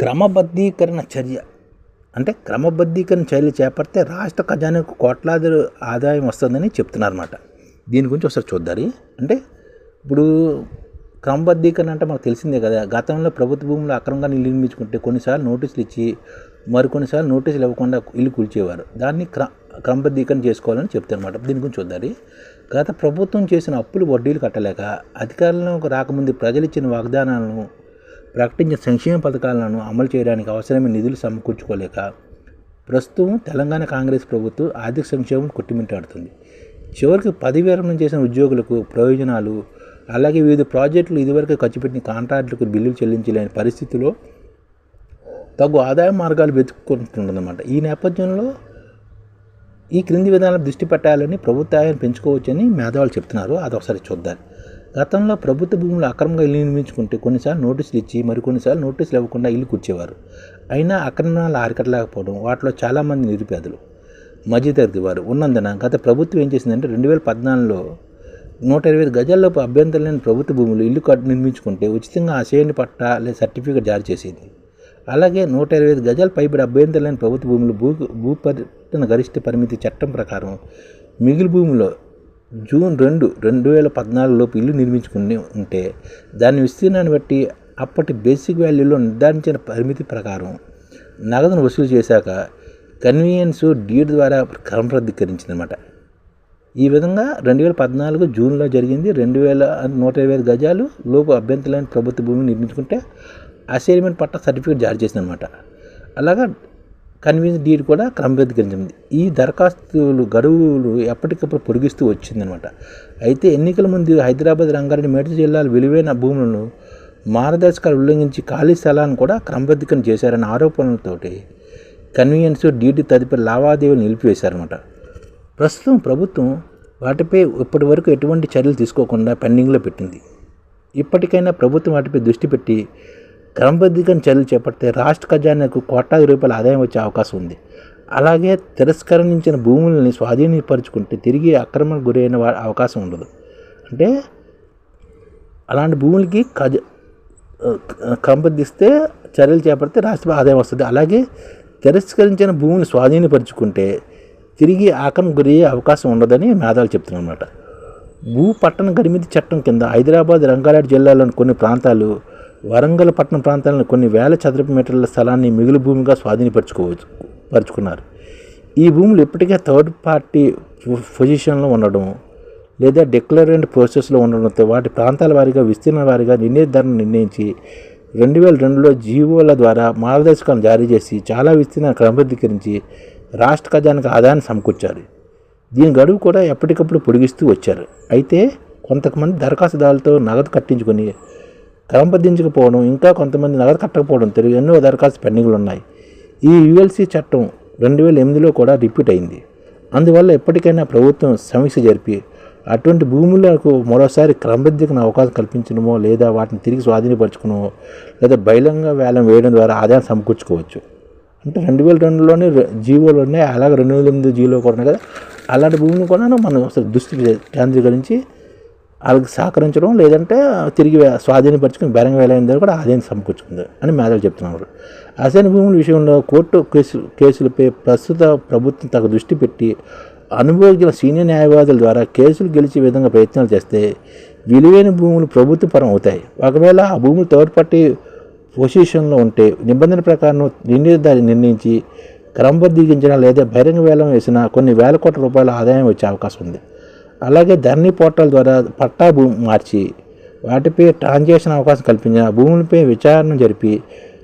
క్రమబద్ధీకరణ చర్య. అంటే క్రమబద్ధీకరణ చర్యలు చేపడితే రాష్ట్ర ఖజానాకు కోట్లాది ఆదాయం వస్తుందని చెప్తున్నారన్నమాట. దీని గురించి ఒకసారి చూద్దారి అంటే ఇప్పుడు క్రమబద్ధీకరణ అంటే మనకు తెలిసిందే కదా. గతంలో ప్రభుత్వ భూములు అక్రమంగా ఇల్లు నిర్మించుకుంటే కొన్నిసార్లు నోటీసులు ఇచ్చి మరికొన్నిసార్లు నోటీసులు ఇవ్వకుండా ఇల్లు కూల్చేవారు. దాన్ని క్ర క్రమబద్ధీకరణ చేసుకోవాలని చెప్తారన్నమాట. దీని గురించి చూద్దారి గత ప్రభుత్వం చేసిన అప్పులు వడ్డీలు కట్టలేక అధికారంలోకి రాకముందు ప్రజలు ఇచ్చిన వాగ్దానాలను ప్రకటించిన సంక్షేమ పథకాలను అమలు చేయడానికి అవసరమైన నిధులు సమకూర్చుకోలేక ప్రస్తుతం తెలంగాణ కాంగ్రెస్ ప్రభుత్వం ఆర్థిక సంక్షేమం కొట్టిమిట్టాడుతుంది చివరికి పది విరమణ చేసిన ఉద్యోగులకు ప్రయోజనాలు అలాగే వివిధ ప్రాజెక్టులు ఇదివరకు ఖర్చు పెట్టిన కాంట్రాక్టులకు బిల్లులు చెల్లించలేని పరిస్థితిలో తగు ఆదాయ మార్గాలు వెతుక్కుంటుందన్నమాట. ఈ నేపథ్యంలో ఈ క్రింది విధానాలు దృష్టి పెట్టాలని ప్రభుత్వాయాన్ని పెంచుకోవచ్చని మేధావులు చెప్తున్నారు. అది ఒకసారి చూద్దాం. గతంలో ప్రభుత్వ భూములు అక్రమంగా ఇల్లు నిర్మించుకుంటే కొన్నిసార్లు నోటీసులు ఇచ్చి మరికొన్నిసార్లు నోటీసులు ఇవ్వకుండా ఇల్లు కూర్చేవారు. అయినా అక్రమాలు అరికట్టలేకపోవడం వాటిలో చాలామంది నిరుపేదలు. మధ్యతరగతి వారు ఉన్నందున గత ప్రభుత్వం ఏం చేసిందంటే రెండు వేల పద్నాలుగులో నూట ఇరవై గజాల్లోపు అభ్యంతరం లేని ప్రభుత్వ భూములు ఇల్లు కట్టు నిర్మించుకుంటే ఉచితంగా ఆశయాన్ని పట్టా లేదా సర్టిఫికేట్ జారీ చేసింది. అలాగే నూట ఇరవై ఐదు గజాలు పైబడి అభ్యంతరం లేని ప్రభుత్వ భూములు భూ భూపరిటన గరిష్ట పరిమితి చట్టం ప్రకారం మిగిలి భూమిలో జూన్ రెండు రెండు వేల పద్నాలుగులోపు ఇల్లు నిర్మించుకుని ఉంటే దాని విస్తీర్ణాన్ని బట్టి అప్పటి బేసిక్ వాల్యూలో నిర్ధారించిన పరిమితి ప్రకారం నగదును వసూలు చేశాక కన్వీనియన్స్ డీడ్ ద్వారా క్రమబద్ధీకరించిందన్నమాట ఈ విధంగా రెండు వేల పద్నాలుగు జూన్లో జరిగింది. రెండు వేల నూట ఇరవై ఐదు గజాలు లోపు అభ్యంతరమైన ప్రభుత్వ భూమిని నిర్మించుకుంటే అసైన్మెంట్ పట్ట సర్టిఫికేట్ జారీ చేసిందనమాట అలాగా కన్వీన్స్ డీడ్ కూడా క్రమబద్ధీకరించింది. ఈ దరఖాస్తులు గడువులు ఎప్పటికప్పుడు పొడిగిస్తూ వచ్చిందనమాట అయితే ఎన్నికల ముందు హైదరాబాద్ రంగారెడ్డి మేడ్చల్ జిల్లాల విలువైన భూములను మార్గదర్శకాలు ఉల్లంఘించి ఖాళీ స్థలాన్ని కూడా క్రమబద్ధీకరణ చేశారన్న ఆరోపణలతోటి కన్వీనియన్స్ డీడీ తదుపరి లావాదేవీలు నిలిపివేశారన్నమాట. ప్రస్తుతం ప్రభుత్వం వాటిపై ఇప్పటి వరకు ఎటువంటి చర్యలు తీసుకోకుండా పెండింగ్లో పెట్టింది. ఇప్పటికైనా ప్రభుత్వం వాటిపై దృష్టి పెట్టి క్రమబద్ధీకరణ చర్యలు చేపడితే రాష్ట్ర ఖజానాకు కోట్లాది రూపాయల ఆదాయం వచ్చే అవకాశం ఉంది. అలాగే తిరస్కరించిన భూములని స్వాధీనపరుచుకుంటే తిరిగి ఆక్రమణకు గురైన వా- అవకాశం ఉండదు. అంటే అలాంటి భూములకి ఖజ క్రమబద్ధిస్తే చర్యలు చేపడితే రాష్ట్ర ఆదాయం వస్తుంది. అలాగే తిరస్కరించిన భూమిని స్వాధీనపరుచుకుంటే తిరిగి ఆక్రమణ గురయ్యే అవకాశం ఉండదని మేధావులు చెప్తున్నమాట భూ పట్టణ పరిమితి చట్టం కింద హైదరాబాద్ రంగారెడ్డి జిల్లాలోని కొన్ని ప్రాంతాలు వరంగల్ పట్టణ ప్రాంతాలను కొన్ని వేల చదరపు మీటర్ల స్థలాన్ని మిగులు భూమిగా స్వాధీనపరచుకోవచ్చు పరుచుకున్నారు. ఈ భూములు ఇప్పటికే థర్డ్ పార్టీ పొజిషన్లో ఉండడం లేదా డిక్లరెంట్ ప్రాసెస్లో ఉండడంతో వాటి ప్రాంతాల వారీగా విస్తీర్ణ వారీగా నిర్ణీత ధరను నిర్ణయించి రెండు వేల రెండులో జీవోల ద్వారా మార్గదర్శకాలను జారీ చేసి చాలా విస్తీర్ణ క్రమబద్ధీకరించి రాష్ట్ర ఖజానాకు ఆదాయాన్ని సమకూర్చారు. దీని గడువు కూడా ఎప్పటికప్పుడు పొడిగిస్తూ వచ్చారు. అయితే కొంతమంది దరఖాస్తుదారులతో నగదు కట్టించుకొని క్రమబద్ధించకపోవడం ఇంకా కొంతమంది నగదు కట్టకపోవడం తెలుగు ఎన్నో దరఖాస్తు పెండింగ్లు ఉన్నాయి ఈ యుఎల్సి చట్టం రెండు వేల ఎనిమిదిలో కూడా రిపీట్ అయింది. అందువల్ల ఎప్పటికైనా ప్రభుత్వం సమీక్ష జరిపి అటువంటి భూములకు మరోసారి క్రమబద్ధీకరణ అవకాశం కల్పించడమో లేదా వాటిని తిరిగి స్వాధీనపరచుకునో లేదా బహిరంగ వేలం వేయడం ద్వారా ఆదాయం సమకూర్చుకోవచ్చు. అంటే రెండు వేల రెండులోనే జీవోలు ఉన్నాయి. అలాగే రెండు వేల ఎనిమిది జీవోలో కూడా ఉన్నాయి కదా. అలాంటి భూమిని కూడా మనం అసలు దృష్టి కేంద్రీకరించి వాళ్ళకి సహకరించడం లేదంటే తిరిగి స్వాధీనపరచుకుని బేరంగా వేలైన దగ్గర కూడా ఆదాయం సమకూర్చుకుంది అని మేధావులు చెప్తున్నారు. అసైన్ భూముల విషయంలో కోర్టు కేసు కేసులపై ప్రస్తుత ప్రభుత్వం తగు దృష్టి పెట్టి అనుభవజ్ఞుల సీనియర్ న్యాయవాదుల ద్వారా కేసులు గెలిచే విధంగా ప్రయత్నాలు చేస్తే విలువైన భూములు ప్రభుత్వ పరం అవుతాయి. ఒకవేళ ఆ భూములు థర్డ్ పార్టీ పొజిషన్లో ఉంటే నిబంధన ప్రకారం నిర్ణయదారి నిర్ణయించి క్రమబద్ధీకరించిన లేదా బహిరంగ వేలం వేసిన కొన్ని వేల కోట్ల రూపాయల ఆదాయం వచ్చే అవకాశం ఉంది. అలాగే ధరణి పోర్టల్ ద్వారా పట్టా భూమి మార్చి వాటిపై ట్రాన్సాక్షన్ అవకాశం కల్పించిన భూములపై విచారణ జరిపి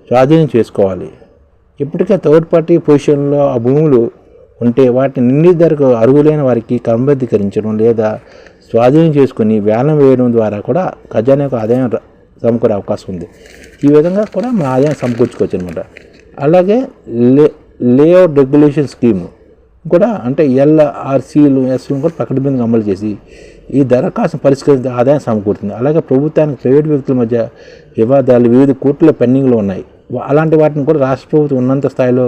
స్వాధీనం చేసుకోవాలి. ఇప్పటికే థర్డ్ పార్టీ పొజిషన్లో ఆ భూములు ఉంటే వాటిని నిండి ధరకు అర్హులైన వారికి క్రమబద్ధీకరించడం లేదా స్వాధీనం చేసుకుని వేలం వేయడం ద్వారా కూడా ఖజానాకు ఆదాయం ర- సమకూరే అవకాశం ఉంది. ఈ విధంగా కూడా మన ఆదాయం సమకూర్చుకోవచ్చు అనమాట అలాగే లే లేఅవుట్ రెగ్యులేషన్ స్కీము కూడా అంటే ఎల్ఆర్సీలు ఎస్లు కూడా ప్రకటన అమలు చేసి ఈ దరఖాస్తు పరిష్కరించే ఆదాయం సమకూరుతుంది. అలాగే ప్రభుత్వానికి ప్రైవేట్ వ్యక్తుల మధ్య వివాదాలు వివిధ కోర్టుల పెండింగ్లో ఉన్నాయి. అలాంటి వాటిని కూడా రాష్ట్ర ప్రభుత్వం ఉన్నంత స్థాయిలో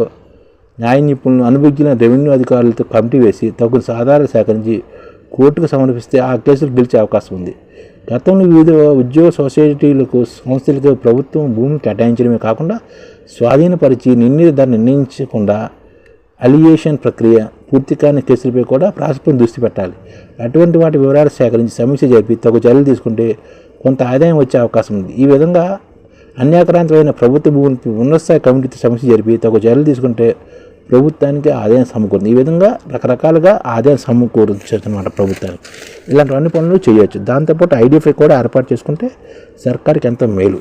న్యాయ నిపుణులు అనుభవించిన రెవెన్యూ అధికారులతో కమిటీ వేసి తగు ఆధారాలు సేకరించి కోర్టుకు సమర్పిస్తే ఆ కేసులు గెలిచే అవకాశం ఉంది. గతంలో వివిధ ఉద్యోగ సొసైటీలకు సంస్థలకు ప్రభుత్వం భూమి కేటాయించడమే కాకుండా స్వాధీనపరిచి నిర్ణీత ధర నిర్ణయించకుండా అలియేషన్ ప్రక్రియ పూర్తి కాని కేసులపై కూడా ప్రాసపం దృష్టి పెట్టాలి. అటువంటి వాటి వివరాలు సేకరించి సమీక్ష జరిపి తగు చర్యలు తీసుకుంటే కొంత ఆదాయం వచ్చే అవకాశం ఉంది. ఈ విధంగా అన్యాక్రాంతమైన ప్రభుత్వ భూములపై ఉన్నతస్థాయి కమిటీతో సమీక్ష జరిపి తగు చర్యలు తీసుకుంటే ప్రభుత్వానికి ఆదాయం సమకూరుతుంది. ఈ విధంగా రకరకాలుగా ఆదాయం సమకూర్చచ్చు అనమాట ప్రభుత్వానికి ఇలాంటివన్నీ పనులు చేయొచ్చు. దాంతోపాటు ఐడిఎఫ్ఐ కూడా ఏర్పాటు చేసుకుంటే సర్కార్కి ఎంతో మేలు.